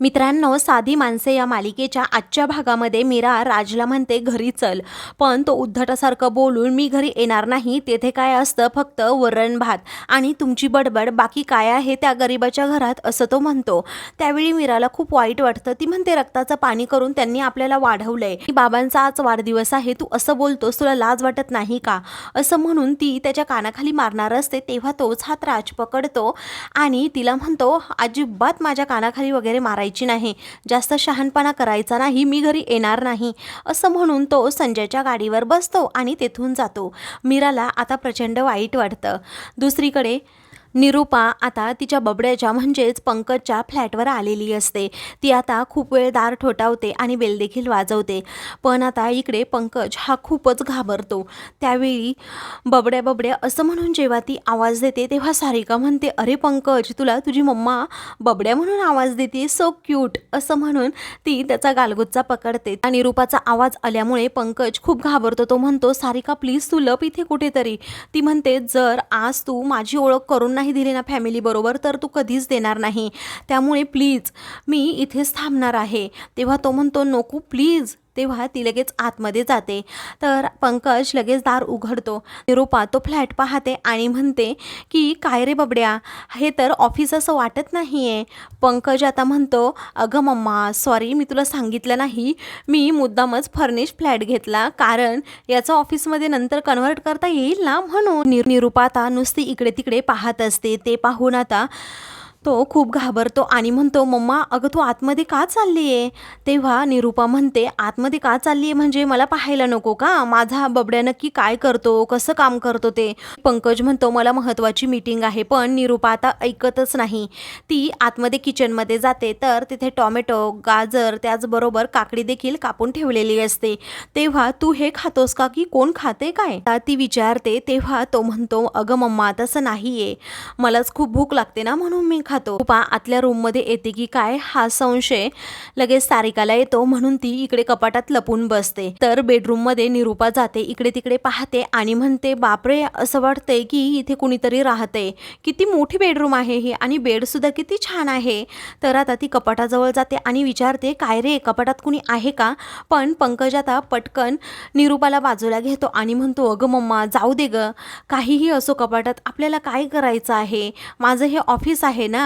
मित्रांनो साधी माणसे या मालिकेच्या आजच्या भागामध्ये मीरा राजला म्हणते घरी चल. पण तो उद्धटासारखं बोलून मी घरी येणार नाही तेथे काय असतं? फक्त वरण भात आणि तुमची बडबड बाकी काय आहे त्या गरिबाच्या घरात? असं तो म्हणतो. त्यावेळी मीराला खूप वाईट वाटतं. ती म्हणते रक्ताचं पाणी करून त्यांनी आपल्याला वाढवलंय. की बाबांचा आज वाढदिवस आहे तू असं बोलतोस तुला लाज वाटत नाही का? असं म्हणून ती त्याच्या कानाखाली मारणार असते. तेव्हा तोच हात राज पकडतो आणि तिला म्हणतो अजिबात माझ्या कानाखाली वगैरे मारायचं नाही. जास्त शहाणपणा करायचा नाही मी घरी येणार नाही. असं म्हणून तो संजयच्या गाडीवर बसतो आणि तेथून जातो. मीराला आता प्रचंड वाईट वाटतं. दुसरीकडे निरूपा आता तिच्या बबड्याच्या म्हणजेच पंकजच्या फ्लॅटवर आलेली असते. ती आता खूप वेळ दार ठोठावते आणि बेल देखील वाजवते. पण आता इकडे पंकज हा खूपच घाबरतो. त्यावेळी बबड्या बबड्या असं म्हणून जेव्हा ती आवाज देते तेव्हा सारिका म्हणते अरे पंकज तुला तुझी मम्मा बबड्या म्हणून आवाज देते सो क्यूट असं म्हणून ती त्याचा गालगुच्चा पकडते. आणि निरूपाचा आवाज आल्यामुळे पंकज खूप घाबरतो. तो म्हणतो सारिका प्लीज तू लप इथे कुठेतरी. ती म्हणते जर आज तू माझी ओळख करून नाही दिली ना फॅमिली बरोबर तर तू कधीच देणार नाही. त्यामुळे प्लीज मी इथेच थांबणार आहे. तेव्हा तो म्हणतो नको प्लीज तेव्हा ती लगेच आतमध्ये जाते. तर पंकज लगेच दार उघडतो. निरूपा तो फ्लॅट पाहते आणि म्हणते की काय रे बबड्या? हे तर ऑफिस असं वाटत नाही आहे पंकज आता म्हणतो अगं मम्मा सॉरी मी तुला सांगितलं नाही. मी मुद्दामच फर्निश फ्लॅट घेतला. कारण याचं ऑफिसमध्ये नंतर कन्व्हर्ट करता येईल ना म्हणून. निरूपा आता नुसती इकडे तिकडे पाहत असते. ते पाहून आता तो खूप घाबरतो आणि म्हणतो मम्मा अगं तू आतमध्ये का चालली आहे तेव्हा निरूपा म्हणते आतमध्ये का चालली आहे म्हणजे मला पाहायला नको का? माझा बबड्या नक्की काय करतो? कसं काम करतो ते? पंकज म्हणतो मला महत्त्वाची मीटिंग आहे पण निरूपा आता ऐकतच नाही. ती आतमध्ये किचनमध्ये जाते तर तिथे टॉमॅटो गाजर त्याचबरोबर काकडी देखील कापून ठेवलेली असते. तेव्हा तू हे खातोस का की कोण खाते काय? आता ती विचारते तेव्हा तो म्हणतो अगं मम्मा तसं नाही आहे मलाच खूप भूक लागते ना म्हणून मी खा खातो पा आतल्या रूममध्ये येते की काय हा संशय लगेच सारिकाला येतो. म्हणून ती इकडे कपाटात लपून बसते. तर बेडरूममध्ये निरूपा जाते इकडे तिकडे पाहते आणि म्हणते बापरे असं वाटतंय की इथे कुणीतरी राहते किती मोठी बेडरूम आहे ही आणि बेडसुद्धा किती छान आहे. तर आता ती कपाटाजवळ जाते आणि विचारते काय रे कपाटात कुणी आहे का? पण पंकज आता पटकन निरूपाला बाजूला घेतो आणि म्हणतो अगं मम्मा जाऊ दे ग. काहीही असो कपाटात आपल्याला काय करायचं आहे? माझं हे ऑफिस आहे ना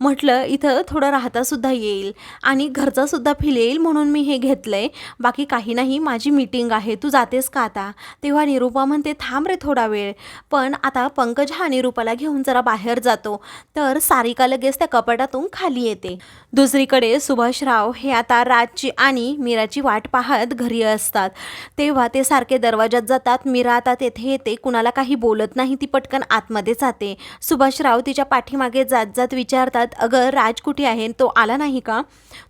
म्हटलं इथं थोडं राहतासुद्धा येईल आणि घरचासुद्धा फील येईल म्हणून मी हे घेतलं आहे बाकी काही नाही माझी मीटिंग आहे. तू जातेस का आता? तेव्हा निरूपा म्हणते थांब रे थोडा वेळ. पण आता पंकज हा निरूपाला घेऊन जरा बाहेर जातो. तर सारिका लगेच त्या कपाटातून खाली येते. दुसरीकडे सुभाषराव हे आता राजची आणि मीराची वाट पाहत घरी असतात. तेव्हा ते सारखे दरवाजात जातात. मीरा आता तेथे येते. कुणाला काही बोलत नाही. ती पटकन आतमध्ये जाते. सुभाषराव तिच्या पाठीमागे जात जात विचारतात अगं राज कुठे आहे? तो आला नाही का?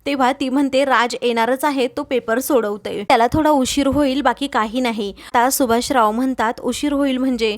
तेव्हा ती म्हणते राज येणारच आहे तो पेपर सोडवतोय. त्याला थोडा उशीर होईल बाकी काही नाही. आता सुभाषराव म्हणतात उशीर होईल म्हणजे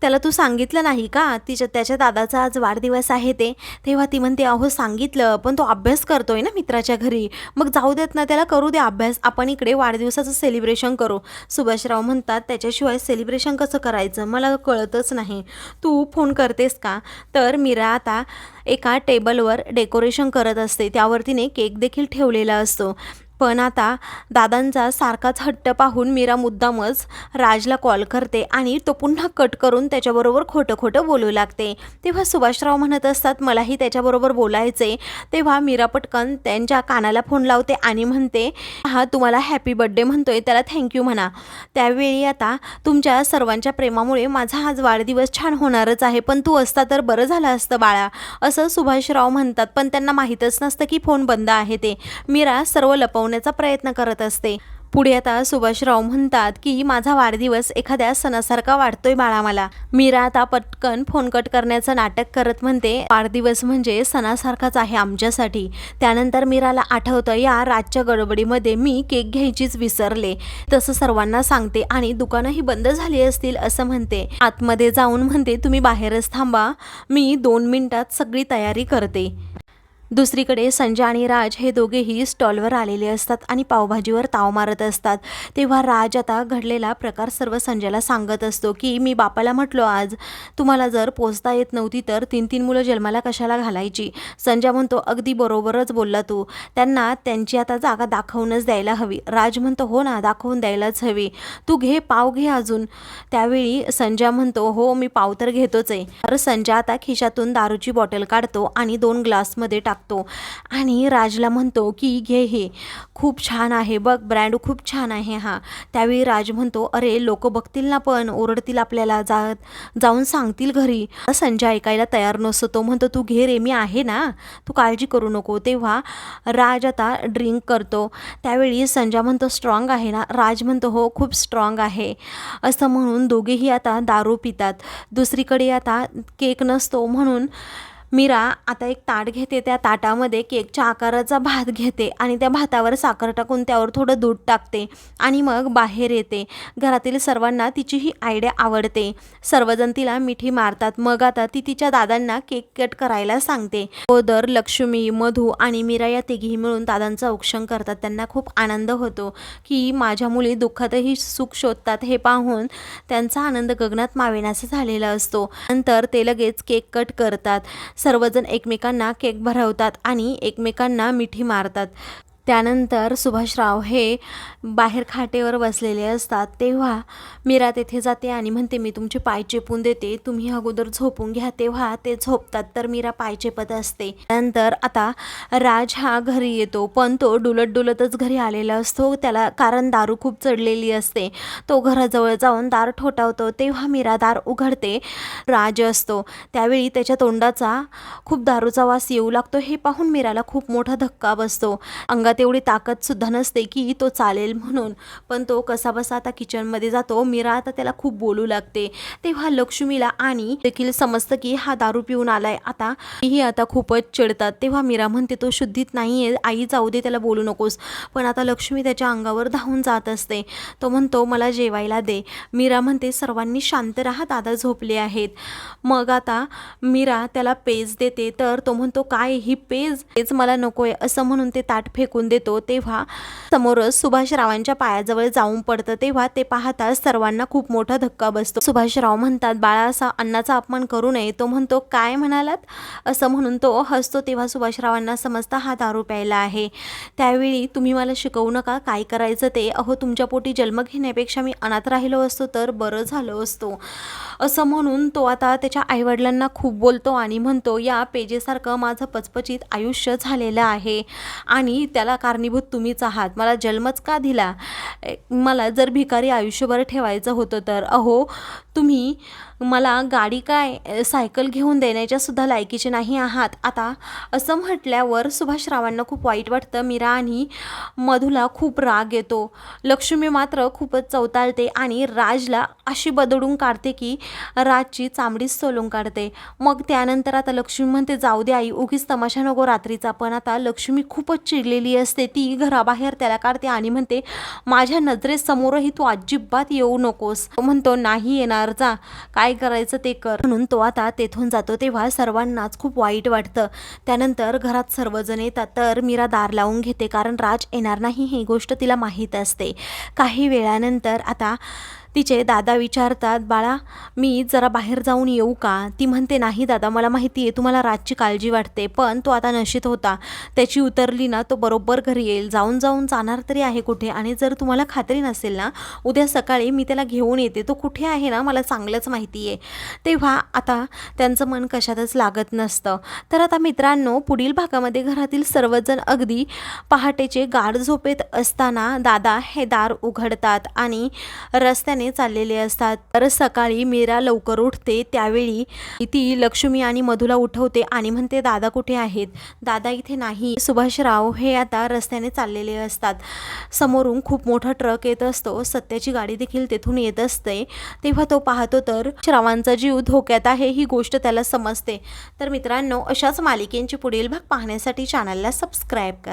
त्याला तू सांगितलं नाही का? तिच्या त्याच्या दादाचा आज वाढदिवस आहे ते. तेव्हा ती म्हणते अहो सांगितलं पण तो अभ्यास करतोय ना मित्राच्या घरी. मग जाऊ देत ना त्याला करू दे अभ्यास. आपण इकडे वाढदिवसाचं सेलिब्रेशन करू. सुभाषराव म्हणतात त्याच्याशिवाय सेलिब्रेशन कसं करायचं? मला कळतच नाही. तू फोन करतेस का? तर मीरा आता एका टेबलवर डेकोरेशन करत असते. त्यावर तिने केक देखील ठेवलेला असतो. पण आता दादांचा सारखाच हट्ट पाहून मीरा मुद्दामच राजला कॉल करते आणि तो पुन्हा कट करून त्याच्याबरोबर खोटं खोटं बोलू लागते. तेव्हा सुभाषराव म्हणत असतात मलाही त्याच्याबरोबर बोलायचे तेव्हा मीरा पटकन त्यांच्या कानाला फोन लावते आणि म्हणते हा तुम्हाला हॅपी बड्डे म्हणतोय त्याला थँक्यू म्हणा. त्यावेळी आता तुमच्या सर्वांच्या प्रेमामुळे माझा आज वाढदिवस छान होणारच आहे पण तू असता तर बरं झालं असतं बाळा असं सुभाषराव म्हणतात पण त्यांना माहीतच नसतं की फोन बंद आहे ते. मीरा सर्व लपवून लपवण्याचा प्रयत्न करत असते. पुढे आता सुभाषराव म्हणतात की माझा वाढदिवस एखाद्या सणासारखा वाढतोय बाळा मला मीरा आता पटकन फोन कट करण्याचं नाटक करत म्हणते वाढदिवस म्हणजे सणासारखाच आहे आमच्यासाठी. त्यानंतर मीराला आठवतं या रातच्या गडबडीमध्ये मी केक घ्यायचीच विसरले. तसं सर्वांना सांगते आणि दुकानंही बंद झाली असतील असं म्हणते. आतमध्ये जाऊन म्हणते तुम्ही बाहेरच थांबा. मी दोन मिनिटात सगळी तयारी करते. दुसरीकडे संजय आणि राज हे दोघेही स्टॉलवर आलेले असतात आणि पावभाजीवर ताव मारत असतात. तेव्हा राज आता घडलेला प्रकार सर्व संजयला सांगत असतो की मी बापाला म्हटलो आज तुम्हाला जर पोचता येत नव्हती तर तीन तीन मुलं जन्माला कशाला घालायची संजय म्हणतो अगदी बरोबरच बोलला तू. त्यांना त्यांची आता जागा दाखवूनच द्यायला हवी राज म्हणतो हो ना दाखवून द्यायलाच हवी. तू घे पाव घे अजून त्यावेळी संजय म्हणतो हो मी पाव तर घेतोच आहे तर संजय आता खिशातून दारूची बॉटल काढतो आणि दोन ग्लासमध्ये टाकतो. आणि राजला म्हणतो की घे हे खूप छान आहे बघ ब्रँड खूप छान आहे हा. त्यावेळी राज म्हणतो अरे लोक बघतील ना पण ओरडतील आपल्याला जा जाऊन सांगतील घरी. संजय ऐकायला तयार नसतो तो म्हणतो तू घे रे मी आहे ना तू काळजी करू नको. तेव्हा राज आता ड्रिंक करतो. त्यावेळी संजय म्हणतो स्ट्रॉंग आहे ना. राज म्हणतो हो खूप स्ट्रॉंग आहे. असं म्हणून दोघेही आता दारू पितात. दुसरीकडे आता केक नसतो म्हणून मीरा आता एक ताट घेते त्या ताटामध्ये केकच्या आकाराचा भात घेते आणि त्या भातावर साखर टाकून त्यावर थोडं दूध टाकते आणि मग बाहेर येते. घरातील सर्वांना तिची ही आयडिया आवडते. सर्वजण तिला मिठी मारतात. मग आता ती तिच्या दादांना केक कट करायला सांगते. गोदर लक्ष्मी मधू आणि मीरा या तिघी मिळून दादांचं औक्षण करतात. त्यांना खूप आनंद होतो की माझ्या मुली दुःखातही सुख शोधतात हे पाहून त्यांचा आनंद गगनात मावेनासा झालेला असतो. नंतर ते लगेच केक कट करतात. सर्वजण एकमेकांना केक भरवतात आणि एकमेकांना मिठी मारतात. त्यानंतर सुभाषराव हे बाहेर खाटेवर बसलेले असतात. तेव्हा मीरा तेथे जाते आणि म्हणते मी तुमचे पाय चेपून देते. तुम्ही अगोदर झोपून घ्या. तेव्हा ते झोपतात. तर मीरा पाय चेपत असते. नंतर आता राज हा घरी येतो. पण तो डुलत डुलतच घरी आलेला असतो. त्याला कारण दारू खूप चढलेली असते. तो घराजवळ जाऊन दार ठोठावतो. तेव्हा मीरा दार उघडते. राज असतो. त्यावेळी त्याच्या तोंडाचा खूप दारूचा वास येऊ लागतो. हे पाहून मीराला खूप मोठा धक्का बसतो. अंगात एवढी ताकदसुद्धा नसते की तो चालेल म्हणून. पण तो कसा बसा आता किचनमध्ये जातो. मीरा आता त्याला खूप बोलू लागते. तेव्हा लक्ष्मीला आणि देखील समजतं की हा दारू पिऊन आलाय. आता ही आता खूपच चिडतात. तेव्हा मीरा म्हणते तो शुद्धीत नाही आहे आई जाऊ दे त्याला बोलू नकोस. पण आता लक्ष्मी त्याच्या अंगावर धावून जात असते. तो म्हणतो मला जेवायला दे. मीरा म्हणते सर्वांनी शांत राहा. दादा झोपले आहेत. मग आता मीरा त्याला पेज देते. तर तो म्हणतो काय? ही पेज? पेज मला नकोय. असं म्हणून ते ताट फेकून देतो तेव्हा समोरच सुभाषरावांच्या पायाजवळ जाऊन पडतं तेव्हा ते पाहताच सर्वांना खूप मोठा धक्का बसतो. सुभाषराव म्हणतात बाळा असा अन्नाचा अपमान करू नये. तो म्हणतो काय म्हणालात? असं म्हणून तो हसतो तेव्हा सुभाषरावांना समजता हा दारू प्यायला आहे. त्यावेळी तुम्ही मला शिकवू नका काय करायचं ते? अहो तुमच्या पोटी जन्म घेण्यापेक्षा मी अनाथ राहिलो असतो तर बरं झालं असतो. असं म्हणून तो आता त्याच्या आईवडिलांना खूप बोलतो आणि म्हणतो या पेजेसारखं माझं पचपचित आयुष्य झालेलं आहे. आणि त्याला कारणीभूत तुम्हीच आहात. मला जन्मच का दिला? मला जर भिकारी आयुष्यभर ठेवायचं होतं तर? अहो तुम्ही मला गाडी काय सायकल घेऊन देण्याच्यासुद्धा लायकीचे नाही आहात. आता असं म्हटल्यावर सुभाषरावांना खूप वाईट वाटतं. मीरा आणि मधूला खूप राग येतो. लक्ष्मी मात्र खूपच चवताळते आणि राजला अशी बदडून काढते की राजची चामडीच सोलून काढते. मग त्यानंतर आता लक्ष्मी म्हणते जाऊ दे आई उगीच तमाशा नको रात्रीचा. पण आता लक्ष्मी खूपच चिडलेली असते. ती घराबाहेर त्याला काढते आणि म्हणते माझ्या नजरेसमोरही तू अजिबात येऊ नकोस. म्हणतो नाही येणार. जा काय करायचं ते कर. म्हणून तो आता तेथून जातो. तेव्हा सर्वांनाच खूप वाईट वाटतं. त्यानंतर घरात सर्वजण येतात. तर मीरा दार लावून घेते कारण राज येणार नाही ही गोष्ट तिला माहीत असते. काही वेळानंतर आता तिचे दादा विचारतात बाळा मी जरा बाहेर जाऊन येऊ का? ती म्हणते नाही दादा मला माहिती आहे तुम्हाला रातची काळजी वाटते पण तो आता नशीत होता. त्याची उतरली ना तो बरोबर घरी येईल. जाऊन जाऊन जाणार तरी आहे कुठे? आणि जर तुम्हाला खात्री नसेल ना उद्या सकाळी मी त्याला घेऊन येते. तो कुठे आहे ना मला चांगलंच माहिती आहे. तेव्हा आता त्यांचं मन कशातच लागत नसतं. तर आता मित्रांनो पुढील भागामध्ये घरातील सर्वजण अगदी पहाटेचे गाढ झोपेत असताना दादा हे दार उघडतात आणि रस्त्याने चाललेले असतात. तर सकाळी मीरा लवकर उठते त्यावेळी ती लक्ष्मी आणि मधुला उठवते आणि म्हणते दादा कुठे आहेत? दादा इथे नाही. सुभाषराव हे आता रस्त्याने चाललेले असतात. समोरून खूप मोठा ट्रक येत असतो. सत्याची गाडी देखील तेथून येत असते. तेव्हा तो पाहतो तर श्रावांचा जीव धोक्यात आहे ही गोष्ट त्याला समजते. तर मित्रांनो अशाच मालिकेंची पुढील भाग पाहण्यासाठी चॅनलला सबस्क्राईब करा.